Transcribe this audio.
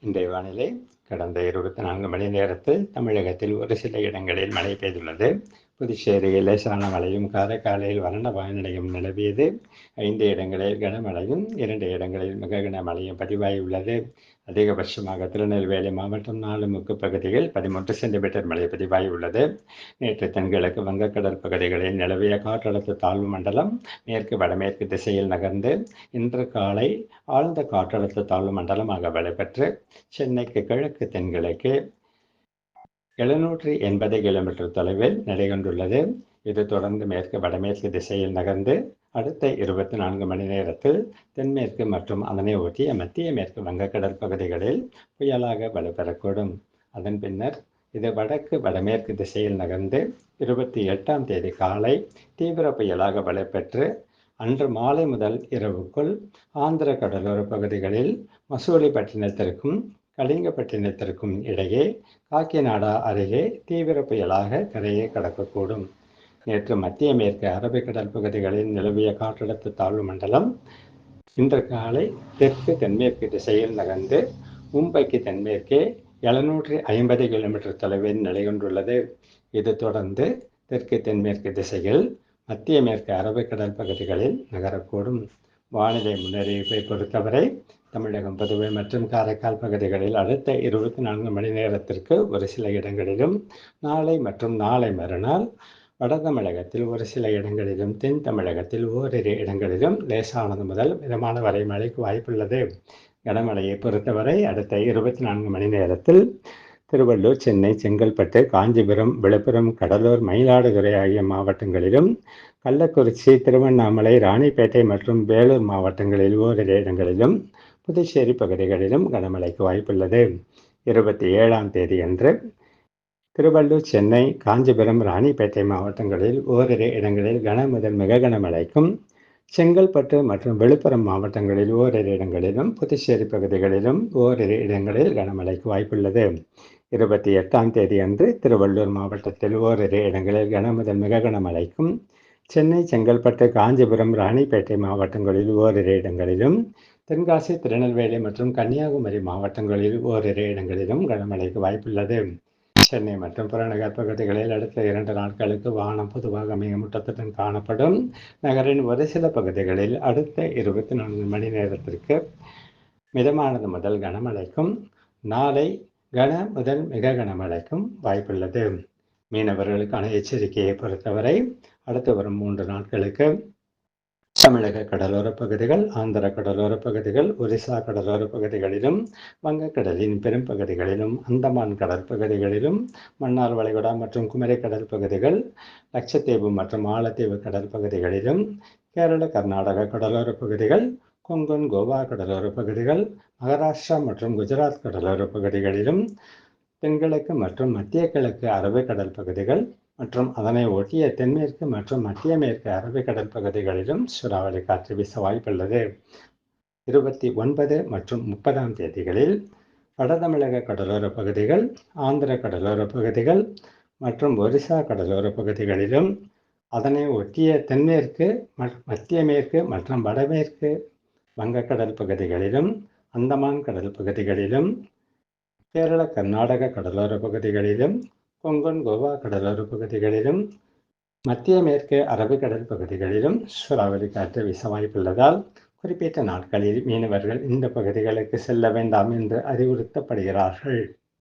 இன்றைய வானிலை கடந்த இருபத்தி நான்கு மணி நேரத்தில் தமிழகத்தில் ஒரு சில இடங்களில் மழை பெய்துள்ளது. புதுச்சேரியில் லேசான மழையும் காரைக்காலில் வறண்ட வானிலையும் நிலவியது. ஐந்து இடங்களில் கனமழையும் இரண்டு இடங்களில் மிக கனமழையும் பதிவாகியுள்ளது. அதிகபட்சமாக திருநெல்வேலி மாவட்டம் நாலு முக்கு பகுதியில் பதிமூன்று சென்டிமீட்டர் மழை பதிவாகியுள்ளது நேற்று தென்கிழக்கு வங்கக்கடல் பகுதிகளில் நிலவிய காற்றழுத்த தாழ்வு மண்டலம் மேற்கு வடமேற்கு திசையில் நகர்ந்து இன்று காலை ஆழ்ந்த காற்றழுத்த தாழ்வு மண்டலமாக வலுப்பெற்று சென்னைக்கு கிழக்கு தென்கிழக்கு எழுநூற்றி எண்பது கிலோமீட்டர் தொலைவில் நிலைகொண்டுள்ளது. இது தொடர்ந்து மேற்கு வடமேற்கு திசையில் நகர்ந்து அடுத்த இருபத்தி நான்கு மணி நேரத்தில் தென்மேற்கு மற்றும் அதனை ஒட்டிய மத்திய மேற்கு வங்கக்கடல் பகுதிகளில் புயலாக வலுப்பெறக்கூடும். அதன் பின்னர் இது வடக்கு வடமேற்கு திசையில் நகர்ந்து இருபத்தி எட்டாம் தேதி காலை தீவிர புயலாக வலுப்பெற்று அன்று மாலை முதல் இரவுக்குள் ஆந்திர கடலோர பகுதிகளில் மசூலிப்பட்டினத்திற்கும் கலிங்கப்பட்டினத்திற்கும் இடையே காக்கிநாடா அருகே தீவிர புயலாக கரையை கடக்கக்கூடும். நேற்று மத்திய மேற்கு அரபிக்கடல் பகுதிகளில் நிலவிய காற்றழுத்த தாழ்வு மண்டலம் இன்று காலை தெற்கு தென்மேற்கு திசையில் நகர்ந்து மும்பைக்கு தென்மேற்கே எழுநூற்றி ஐம்பது கிலோமீட்டர் தொலைவில் நிலை கொண்டுள்ளது. இது தொடர்ந்து தெற்கு தென்மேற்கு திசையில் மத்திய மேற்கு அரபிக்கடல் பகுதிகளில் நகரக்கூடும். வானிலை முன்னறிவிப்பை பொறுத்தவரை தமிழகம் புதுவை மற்றும் காரைக்கால் பகுதிகளில் அடுத்த இருபத்தி நான்கு மணி நேரத்திற்கு ஒரு சில இடங்களிலும் நாளை மற்றும் நாளை மறுநாள் வட தமிழகத்தில் ஒரு சில இடங்களிலும் தென் தமிழகத்தில் ஓரிரு இடங்களிலும் லேசானது முதல் மிதமான வரை மழைக்கு வாய்ப்புள்ளது. கனமழையை பொறுத்தவரை அடுத்த இருபத்தி நான்கு மணி நேரத்தில் திருவள்ளூர் சென்னை செங்கல்பட்டு காஞ்சிபுரம் விழுப்புரம் கடலூர் மயிலாடுதுறை ஆகிய மாவட்டங்களிலும் கள்ளக்குறிச்சி திருவண்ணாமலை ராணிப்பேட்டை மற்றும் வேலூர் மாவட்டங்களில் ஓரிரு இடங்களிலும் புதுச்சேரி பகுதிகளிலும் கனமழைக்கு வாய்ப்புள்ளது. இருபத்தி ஏழாம் தேதி அன்று திருவள்ளூர் சென்னை காஞ்சிபுரம் ராணிப்பேட்டை மாவட்டங்களில் ஓரிரு இடங்களில் கன முதல் மிக கனமழைக்கும் செங்கல்பட்டு மற்றும் விழுப்புரம் மாவட்டங்களில் ஓரிரு இடங்களிலும் புதுச்சேரி பகுதிகளிலும் ஓரிரு இடங்களில் கனமழைக்கு வாய்ப்புள்ளது. இருபத்தி எட்டாம் தேதி அன்று திருவள்ளூர் மாவட்டத்தில் ஓரிரு இடங்களில் கன முதல் மிக கனமழைக்கும் சென்னை செங்கல்பட்டு காஞ்சிபுரம் ராணிப்பேட்டை மாவட்டங்களில் ஓரிரு இடங்களிலும் தென்காசி திருநெல்வேலி மற்றும் கன்னியாகுமரி மாவட்டங்களில் ஓரிரு இடங்களிலும் கனமழைக்கு வாய்ப்புள்ளது. சென்னை மற்றும் புறநகர் பகுதிகளில் அடுத்த இரண்டு நாட்களுக்கு வானம் பொதுவாக மேகமூட்டத்துடன் காணப்படும். நகரின் ஒரு சில பகுதிகளில் அடுத்த இருபத்தி நான்கு மணி நேரத்திற்கு மிதமானது முதல் கனமழைக்கும் நாளை கன முதல் மிக கனமழைக்கும் வாய்ப்புள்ளது. மீனவர்களுக்கான எச்சரிக்கையை பொறுத்தவரை அடுத்து வரும் மூன்று நாட்களுக்கு தமிழக கடலோர பகுதிகள் ஆந்திர கடலோர பகுதிகள் ஒரிசா கடலோர பகுதிகளிலும் வங்கக்கடலின் பெரும் பகுதிகளிலும் அந்தமான் கடற்பகுதிகளிலும் மன்னார் வளைகுடா மற்றும் குமரி கடல் பகுதிகள் லட்சத்தீவு மற்றும் ஆலத்தீவு கடல் பகுதிகளிலும் கேரள கர்நாடக கடலோர பகுதிகள் கொங்கன் கோவா கடலோர பகுதிகள் மகாராஷ்டிரா மற்றும் குஜராத் கடலோர பகுதிகளிலும் தென்கிழக்கு மற்றும் மத்திய கிழக்கு அரபிக்கடல் பகுதிகள் மற்றும் அதனை ஒட்டிய தென்மேற்கு மற்றும் மத்திய மேற்கு அரபிக்கடல் பகுதிகளிலும் சூறாவளி காற்று வீச வாய்ப்புள்ளது. இருபத்தி ஒன்பது மற்றும் முப்பதாம் தேதிகளில் வட தமிழக கடலோர பகுதிகள் ஆந்திர கடலோர பகுதிகள் மற்றும் ஒரிசா கடலோர பகுதிகளிலும் அதனை ஒட்டிய தென்மேற்கு மத்திய மேற்கு மற்றும் வடமேற்கு வங்கக்கடல் பகுதிகளிலும் அந்தமான் கடல் பகுதிகளிலும் கேரள கர்நாடக கடலோர பகுதிகளிலும் கொங்கன் கோவா கடலோர பகுதிகளிலும் மத்திய மேற்கு அரபிக்கடல் பகுதிகளிலும் சூறாவளி காற்று வீச வாய்ப்புள்ளதால் குறிப்பிட்ட நாட்களில் மீனவர்கள் இந்த பகுதிகளுக்கு செல்ல வேண்டாம் என்று அறிவுறுத்தப்படுகிறார்கள்.